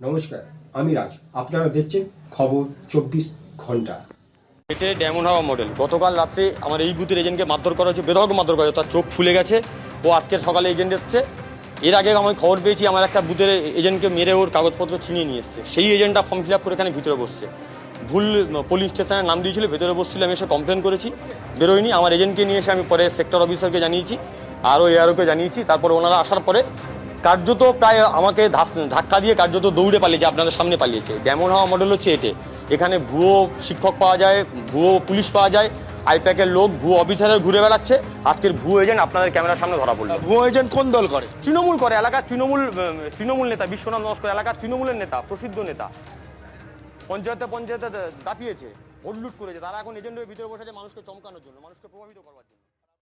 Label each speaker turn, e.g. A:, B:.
A: নমস্কার, আমি রাজ। আপনারা দেখছেন খবর চব্বিশ ঘণ্টা।
B: এটে ডেমন হাওয়া মডেল। গতকাল রাত্রে আমার এই বুথের এজেন্টকে মারধর করা হয়েছে বেধক মারধর করা তার চোখ ফুলে গেছে। ও আজকে সকালে এজেন্ট এসছে। এর আগে আমি খবর পেয়েছি, আমার একটা বুথের এজেন্টকে মেরে ওর কাগজপত্র ছিনিয়ে নিয়ে এসছে। সেই এজেন্টটা ফর্ম ফিল আপ করে এখানে ভিতরে বসছে। ভুল পুলিশ স্টেশনের নাম দিয়েছিল, ভেতরে বসছিল, আমি এসে কমপ্লেন করেছি। বেরোয়নি, আমার এজেন্টকে নিয়ে এসে আমি পরে সেক্টর অফিসারকে জানিয়েছি আরও এআরওকে জানিয়েছি। তারপরে ওনারা আসার পরে কার্যত প্রায় আমাকে ধাক্কা দিয়ে কার্যত দৌড়ে পালিয়েছে আপনাদের সামনে পালিয়েছে। ডেমন হাওয়া মডেল হচ্ছে এটে। এখানে ভুয়ো শিক্ষক পাওয়া যায় ভুয়ো পুলিশ পাওয়া যায় আইপ্যাকের লোক ভুয়ো অফিসারের ঘুরে বেড়াচ্ছে। আজকের ভুয়ো এজেন্ট আপনাদের ক্যামেরার সামনে ধরা পড়ল।
C: ভুয়ো এজেন্ট কোন দল করে?
B: তৃণমূল করে এলাকার তৃণমূল তৃণমূল নেতা বিশ্বনাথ নস্কর এলাকার তৃণমূলের নেতা প্রসিদ্ধ নেতা। পঞ্চায়েতে পঞ্চায়েতে দাপিয়েছে ভোট লুট করেছে। তারা এখন এজেন্ট ভিতরে বসেছে মানুষকে চমকানোর জন্য মানুষকে প্রভাবিত করবার জন্য।